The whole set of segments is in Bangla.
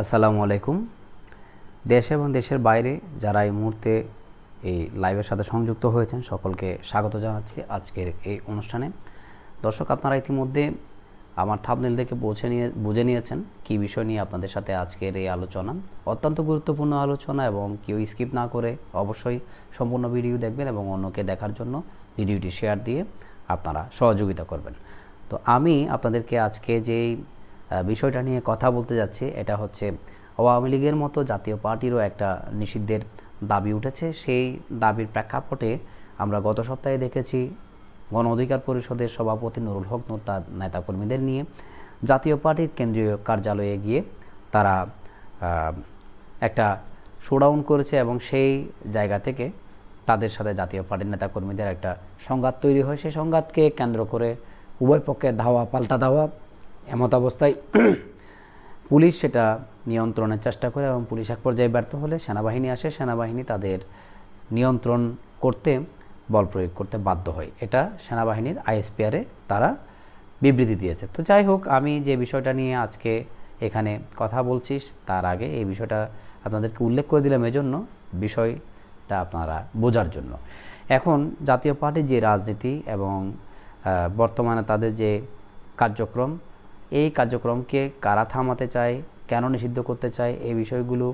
আসসালামু আলাইকুম। দেশ এবং দেশের বাইরে যারা এই মুহূর্তে এই লাইভের সাথে সংযুক্ত হয়েছেন, সকলকে স্বাগত জানাচ্ছি আজকের এই অনুষ্ঠানে। দর্শক, আপনারা ইতিমধ্যে আমার থাপনেল দেখে পৌঁছে নিয়ে, বুঝে নিয়েছেন কি বিষয় নিয়ে আপনাদের সাথে আজকের এই আলোচনা। অত্যন্ত গুরুত্বপূর্ণ আলোচনা এবং কেউ স্কিপ না করে অবশ্যই সম্পূর্ণ ভিডিও দেখবেন এবং অন্যকে দেখার জন্য ভিডিওটি শেয়ার দিয়ে আপনারা সহযোগিতা করবেন। তো আমি আপনাদেরকে আজকে যেই বিষয়টা নিয়ে কথা বলতে যাচ্ছি। এটা হচ্ছে আওয়ামী লীগের মতো জাতীয় পার্টিরও একটা নিষিদ্ধের দাবি উঠেছে। সেই দাবির প্রেক্ষাপটে আমরা গত সপ্তাহে দেখেছি গণ অধিকার পরিষদের সভাপতি নুরুল হক নুর তার নেতাকর্মীদের নিয়ে জাতীয় পার্টির কেন্দ্রীয় কার্যালয়ে গিয়ে তারা একটা শোডাউন করেছে এবং সেই জায়গা থেকে তাদের সাথে জাতীয় পার্টির নেতাকর্মীদের একটা সংঘাত তৈরি হয়। সেই সংঘাতকে কেন্দ্র করে উভয় পক্ষে ধাওয়া, পাল্টা ধাওয়া এমত অবস্থায় পুলিশ সেটা নিয়ন্ত্রণের চেষ্টা করে এবং পুলিশ এক পর্যায়ে ব্যর্থ হলে সেনাবাহিনী আসে, সেনাবাহিনী তাদের নিয়ন্ত্রণ করতে বল প্রয়োগ করতে বাধ্য হয়। এটা সেনাবাহিনীর আইএসপিআরে তারা বিবৃতি দিয়েছে। তো যাই হোক, আমি যে বিষয়টা নিয়ে আজকে এখানে কথা বলছি তার আগে এই বিষয়টা আপনাদেরকে উল্লেখ করে দিলাম এজন্য, বিষয়টা আপনারা বোঝার জন্য। এখন জাতীয় পার্টির যে রাজনীতি এবং বর্তমানে তাদের যে কার্যক্রম এই কার্যক্রমকে কারা থামাতে চায়, কেন নিষিদ্ধ করতে চায়, এই বিষয়গুলো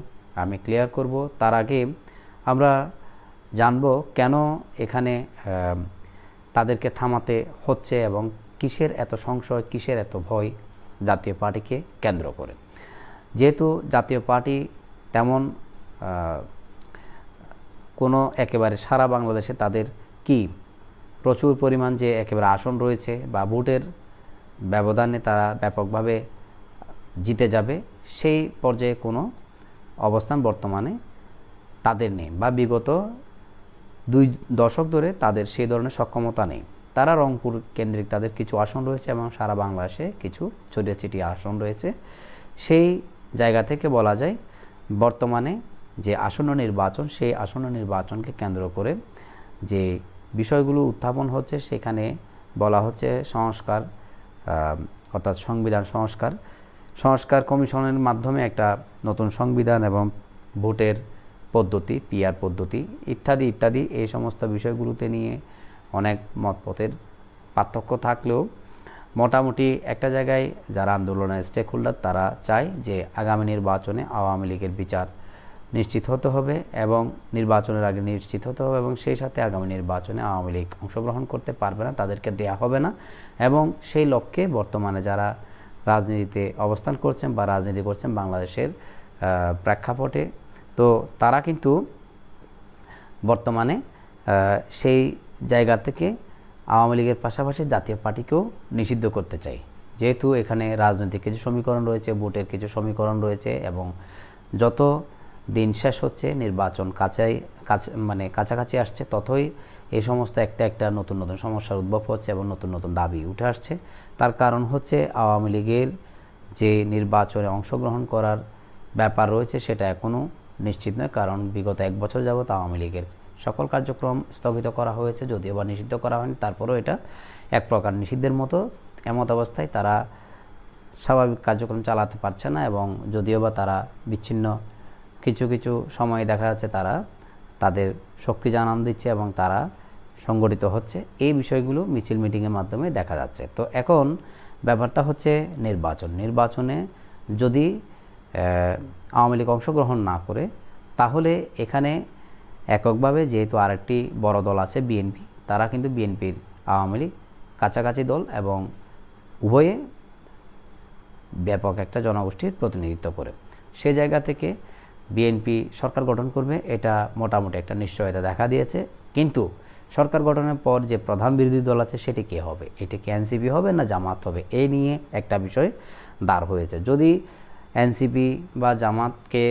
আমি ক্লিয়ার করব। তার আগে আমরা জানব কেন এখানে তাদেরকে থামাতে হচ্ছে এবং কিসের এত সংশয়, কিসের এত ভয় জাতীয় পার্টিকে কেন্দ্র করে। যেহেতু জাতীয় পার্টি তেমন কোনো একেবারে সারা বাংলাদেশে তাদের কি প্রচুর পরিমাণ যে একেবারে আসন রয়েছে বা ভোটের ব্যবধানে তারা ব্যাপকভাবে জিতে যাবে, সেই পর্যায়ে কোনো অবস্থান বর্তমানে তাদের নেই বা বিগত দুই দশক ধরে তাদের সেই ধরনের সক্ষমতা নেই। তারা রংপুর কেন্দ্রিক তাদের কিছু আসন রয়েছে এবং সারা বাংলাদেশে কিছু ছড়িয়ে আসন রয়েছে। সেই জায়গা থেকে বলা যায়, বর্তমানে যে আসন্ন নির্বাচন, সেই আসন্ন নির্বাচনকে কেন্দ্র করে যে বিষয়গুলো উত্থাপন হচ্ছে, সেখানে বলা হচ্ছে সংস্কার অর্থাৎ সংবিধান সংস্কার। সংস্কার কমিশনের মাধ্যমে একটা নতুন সংবিধান এবং ভোটের পদ্ধতি পিআর পদ্ধতি, ইত্যাদি ইত্যাদি, এই সমস্ত বিষয়গুলোতে নিয়ে অনেক মতপথের পার্থক্য থাকলেও মোটামুটি একটা জায়গায় যারা আন্দোলনের স্টেক হোল্ডার তারা চায় যে আগামী নির্বাচনে আওয়ামী লীগের বিচার নিশ্চিত হতে হবে এবং নির্বাচনের আগে নিশ্চিত হতে হবে এবং সেই সাথে আগামী নির্বাচনে আওয়ামী লীগ অংশগ্রহণ করতে পারবে না, তাদেরকে দেয়া হবে না এবং সেই লক্ষ্যে বর্তমানে যারা রাজনীতিতে অবস্থান করছেন বা রাজনীতি করছেন বাংলাদেশের প্রেক্ষাপটে, তো তারা কিন্তু বর্তমানে সেই জায়গা থেকে আওয়ামী লীগের পাশাপাশি জাতীয় পার্টিকেও নিষিদ্ধ করতে চাই। যেহেতু এখানে রাজনৈতিক কিছু সমীকরণ রয়েছে, ভোটের কিছু সমীকরণ রয়েছে এবং যত দিন শেষ হচ্ছে, নির্বাচন কাছাই কাছে মানে কাছাকাছি আসছে, ততই এই সমস্ত একটা একটা নতুন নতুন সমস্যার উদ্ভব হচ্ছে এবং নতুন নতুন দাবি উঠে আসছে। তার কারণ হচ্ছে আওয়ামী লীগের যে নির্বাচনে অংশগ্রহণ করার ব্যাপার রয়েছে সেটা এখনও নিশ্চিত নয়, কারণ বিগত এক বছর যাবৎ আওয়ামী লীগের সকল কার্যক্রম স্থগিত করা হয়েছে, যদিও বা নিষিদ্ধ করা হয়নি, তারপরেও এটা এক প্রকার নিষিদ্ধের মতো এমত অবস্থায় তারা স্বাভাবিক কার্যক্রম চালাতে পারছে না এবং যদিও বা তারা বিচ্ছিন্ন কিছু কিছু সময় দেখা যাচ্ছে তারা তাদের শক্তি জানান দিচ্ছে এবং তারা সংগঠিত হচ্ছে। এই বিষয়গুলো মিছিল মিটিংয়ের মাধ্যমে দেখা যাচ্ছে। তো এখন ব্যাপারটা হচ্ছে নির্বাচন। নির্বাচনে যদি আওয়ামী লীগ অংশগ্রহণ না করে, তাহলে এখানে এককভাবে যেহেতু আরেকটি বড় দল আছে বিএনপি, তারা কিন্তু বিএনপির আওয়ামী লীগ কাছাকাছি দল এবং উভয়ে ব্যাপক একটা জনগোষ্ঠীর প্রতিনিধিত্ব করে। সে জায়গা থেকে বিএনপি সরকার গঠন করবে, এটা মোটামুটি একটা নিশ্চয়তা দেখা দিয়েছে। কিন্তু সরকার গঠনের পর যে প্রধান বিরোধী দল আছে, সেটি কে হবে? এটি কি এনসিপি হবে না জামাত হবে? এই নিয়ে একটা বিষয় দাঁড় হয়েছে। যদি এনসিপি বা জামাতকে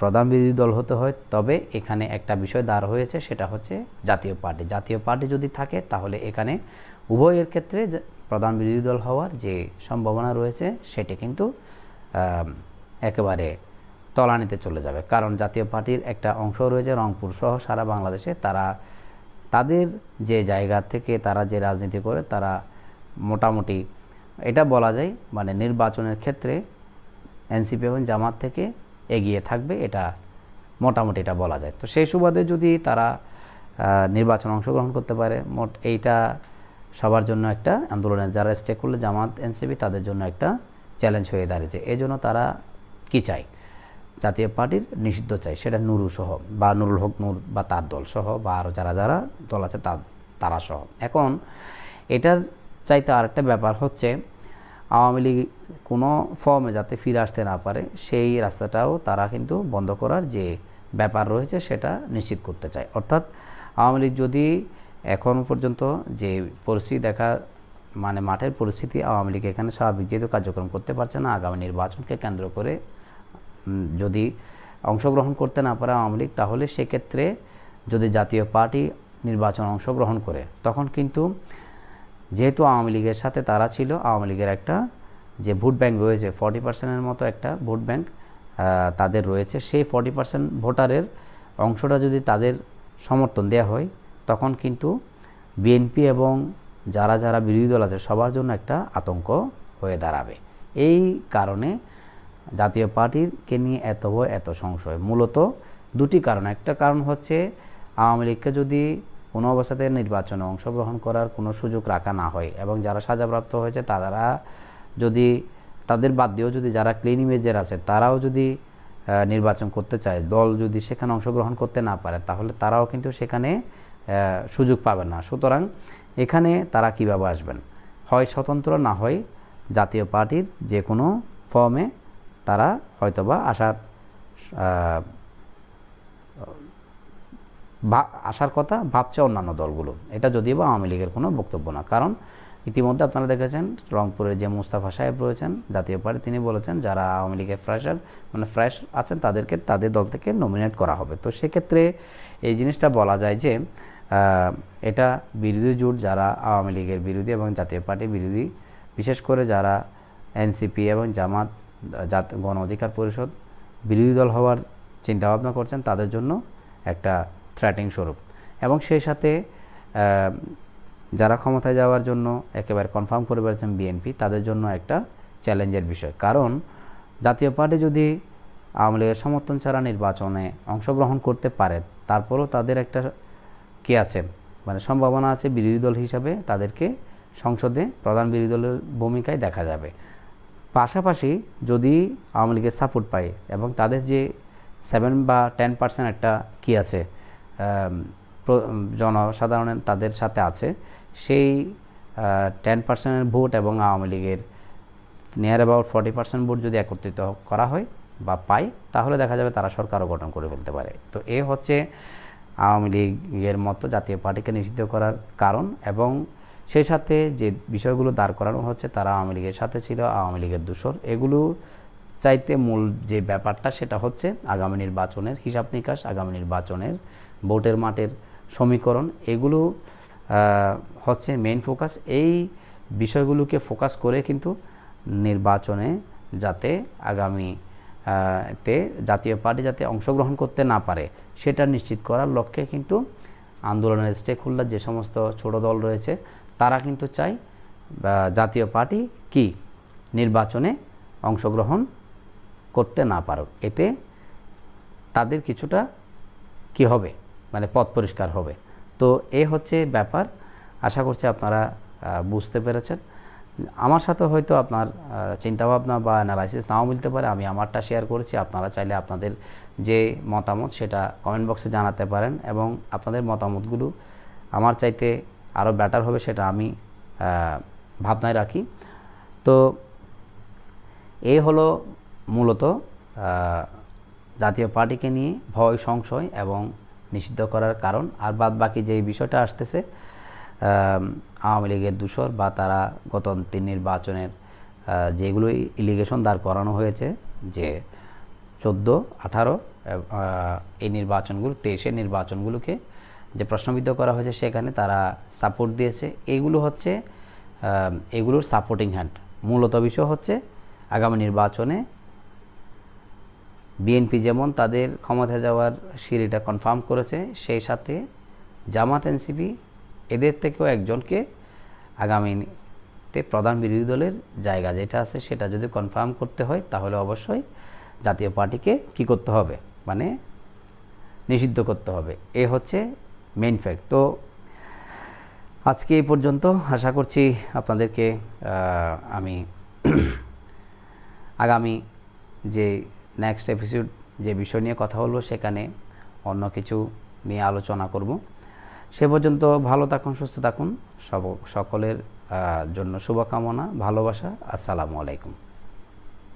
প্রধান বিরোধী দল হতে হয়, তবে এখানে একটা বিষয় দাঁড় হয়েছে, সেটা হচ্ছে জাতীয় পার্টি। জাতীয় পার্টি যদি থাকে, তাহলে এখানে উভয়ের ক্ষেত্রে প্রধান বিরোধী দল হওয়ার যে সম্ভাবনা রয়েছে, সেটি কিন্তু একেবারে তলানিতে চলে যাবে। কারণ জাতীয় পার্টির একটা অংশ রয়েছে রংপুর সহ সারা বাংলাদেশে। তারা, তাদের যে জায়গা থেকে তারা যে রাজনীতি করে, তারা মোটামুটি, এটা বলা যায় মানে নির্বাচনের ক্ষেত্রে এনসিপি এবং জামাত থেকে এগিয়ে থাকবে, এটা মোটামুটি এটা বলা যায়। তো সেই সুবাদে যদি তারা নির্বাচনে অংশগ্রহণ করতে পারে, মোট এইটা সবার জন্য একটা আন্দোলনের যারা স্টেক করলে জামাত, এনসিপি তাদের জন্য একটা চ্যালেঞ্জ হয়ে দাঁড়িয়েছে। এই জন্য তারা কী চায়? জাতীয় পার্টির নিষিদ্ধ চাই। সেটা নুরু সহ বা নুরুল হক নূর বা তার দল সহ বা আরও যারা যারা দল আছে তারা সহ। এখন এটার চাইতে আরেকটা ব্যাপার হচ্ছে, আওয়ামী লীগ কোনো ফর্মে যাতে ফিরে আসতে না পারে, সেই রাস্তাটাও তারা কিন্তু বন্ধ করার যে ব্যাপার রয়েছে সেটা নিশ্চিত করতে চায়। অর্থাৎ আওয়ামী লীগ যদি এখন পর্যন্ত যে পরিস্থিতি দেখা মানে মাঠের পরিস্থিতি আওয়ামী লীগ এখানে স্বাভাবিক যেহেতু কার্যক্রম করতে পারছে না, আগামী নির্বাচনকে কেন্দ্র করে যদি অংশগ্রহণ করতে না পারে আওয়ামী লীগ তাহলে সেক্ষেত্রে যদি জাতীয় পার্টি নির্বাচন অংশগ্রহণ করে তখন কিন্তু যেহেতু আওয়ামী লীগের সাথে তারা ছিল আওয়ামী লীগের একটা যে ভোট ব্যাংক রয়েছে ফর্টি পার্সেন্টের মতো একটা ভোট আহ, তাদের রয়েছে। সেই ফর্টি পার্সেন্ট ভোটারের অংশটা যদি তাদের সমর্থন দেওয়া হয় তখন কিন্তু বিএনপি এবং যারা যারা বিরোধী দল আছে সবার জন্য একটা আতঙ্ক হয়ে দাঁড়াবে। এই কারণে জাতীয় পার্টিরকে নিয়ে এত ভয় এত সংশয়। মূলত দুটি কারণ। একটা কারণ হচ্ছে আওয়ামী লীগকে যদি কোনো অবস্থাতে নির্বাচনে অংশগ্রহণ করার কোনো সুযোগ রাখা না হয় এবং যারা সাজাপ্রাপ্ত হয়েছে, তারা যদি তাদের বাদ দিয়েও যদি যারা ক্লিন ইমেজের আছে, তারাও যদি নির্বাচন করতে চায়, দল যদি সেখানে অংশগ্রহণ করতে না পারে, তাহলে তারাও কিন্তু সেখানে সুযোগ পাবে না। সুতরাং এখানে তারা কীভাবে আসবেন? হয় স্বতন্ত্র না হয় জাতীয় পার্টির যে কোনো ফর্মে তারা হয়তোবা আসার আসার কথা ভাবছে অন্যান্য দলগুলো। এটা যদিও বা আওয়ামী লীগের কোনো বক্তব্য না। কারণ ইতিমধ্যে আপনারা দেখেছেন রংপুরের যে মুস্তাফা সাহেব রয়েছেন, জাতীয় পার্টি তিনি বলেছেন যারা আওয়ামী লীগের ফ্রেশার মানে ফ্রেশ আছেন তাদেরকে, তাদের দল থেকে নমিনেট করা হবে। তো সেক্ষেত্রে এই জিনিসটা বলা যায় যে এটা বিরোধী জোট যারা আওয়ামী লীগের বিরোধী এবং জাতীয় পার্টির বিরোধী, বিশেষ করে যারা এনসিপি এবং জামাত জাত, গণ অধিকার পরিষদ, বিরোধী দল হওয়ার চিন্তাভাবনা করছেন, তাদের জন্য একটা থ্রেটিং স্বরূপ। এবং সেই সাথে যারা ক্ষমতায় যাওয়ার জন্য একেবারে কনফার্ম করে বেড়েছেন বিএনপি তাদের জন্য একটা চ্যালেঞ্জের বিষয়। কারণ, জাতীয় পার্টি যদি আওয়ামী লীগের সমর্থন ছাড়া নির্বাচনে অংশগ্রহণ করতে পারে, তারপরও তাদের একটা কে আছে? মানে সম্ভাবনা আছে বিরোধী দল হিসাবে তাদেরকে সংসদে প্রধান বিরোধী দলের ভূমিকায় দেখা যাবে। পাশাপাশি যদি আওয়ামী লীগের সাপোর্ট পায় এবং তাদের যে সেভেন বা টেন পার্সেন্ট একটা কি আছে জনসাধারণের তাদের সাথে আছে, সেই টেন পার্সেন্টের ভোট এবং আওয়ামী লীগের near about forty percent vote যদি একত্রিত করা হয় বা পায়, তাহলে দেখা যাবে তারা সরকারও গঠন করে ফেলতে পারে। তো এ হচ্ছে আওয়ামী লীগের মতো জাতীয় পার্টিকে নিষিদ্ধ করার কারণ এবং সেই সাথে যে বিষয়গুলো দাঁড় করানো হচ্ছে, তারা আওয়ামী লীগের সাথে ছিল, আওয়ামী লীগের দূষর। এগুলো চাইতে মূল যে ব্যাপারটা, সেটা হচ্ছে আগামী নির্বাচনের হিসাব নিকাশ, আগামী নির্বাচনের ভোটের মাঠের সমীকরণ। এগুলো হচ্ছে মেইন ফোকাস এই বিষয়গুলোকে ফোকাস করে কিন্তু নির্বাচনে যাতে আগামী তে জাতীয় পার্টি যাতে অংশগ্রহণ করতে না পারে, সেটা নিশ্চিত করার লক্ষ্যে কিন্তু আন্দোলনের স্টেক হোল্ডার যে সমস্ত ছোট দল রয়েছে তারা কিন্তু চায় জাতীয় পার্টি কি নির্বাচনে অংশগ্রহণ করতে না পারুক। এতে তাদের কিছুটা কি হবে? মানে পথ পরিষ্কার হবে। তো এ হচ্ছে ব্যাপার। আশা করছি আপনারা বুঝতে পেরেছেন। আমার সাথে হয়তো আপনার চিন্তাভাবনা বা অ্যানালাইসিস নাও মিলতে পারে। আমি আমারটা শেয়ার করেছি। আপনারা চাইলে আপনাদের যে মতামত সেটা কমেন্ট বক্সে জানাতে পারেন এবং আপনাদের মতামতগুলো আমার চাইতে আরও বেটার হবে সেটা আমি ভাবনায় রাখি। তো এই হলো মূলত জাতীয় পার্টিকে নিয়ে ভয়, সংশয় এবং নিষিদ্ধ করার কারণ। আর বাদ বাকি যে বিষয়টা আসতেছে আওয়ামী লীগের দূষর বা তারা গত তিন নির্বাচনের যেগুলো ইলিগেশন দাঁড় করানো হয়েছে যে চোদ্দ, আঠারো এই নির্বাচনগুলো, তেইশের নির্বাচনগুলোকে যে প্রশ্নবিদ্ধ করা হয়েছে সেখানে তারা সাপোর্ট দিয়েছে। এইগুলো হচ্ছে এগুলোর সাপোর্টিং হ্যান্ড মূলত বিষয় হচ্ছে আগামী নির্বাচনে বিএনপি যেমন তাদের ক্ষমতা যাওয়ার সিঁড়িটা কনফার্ম করেছে, সেই সাথে জামাত এনসিপি এদের থেকেও একজনকে আগামীতে প্রধান বিরোধী দলের জায়গা যেটা আছে সেটা যদি কনফার্ম করতে হয়, তাহলে অবশ্যই জাতীয় পার্টিকে কি করতে হবে? মানে নিষিদ্ধ করতে হবে। এ হচ্ছে মেইন ফ্যাক্ট তো আজকে এই পর্যন্ত আশা করছি আপনাদেরকে আমি আগামী যে নেক্সট এপিসোড যে বিষয় নিয়ে কথা বলব সেখানে অন্য কিছু নিয়ে আলোচনা করব। সে পর্যন্ত ভালো থাকুন, সুস্থ থাকুন। সব, সকলের জন্য শুভকামনা, ভালোবাসা। আসসালামু আলাইকুম।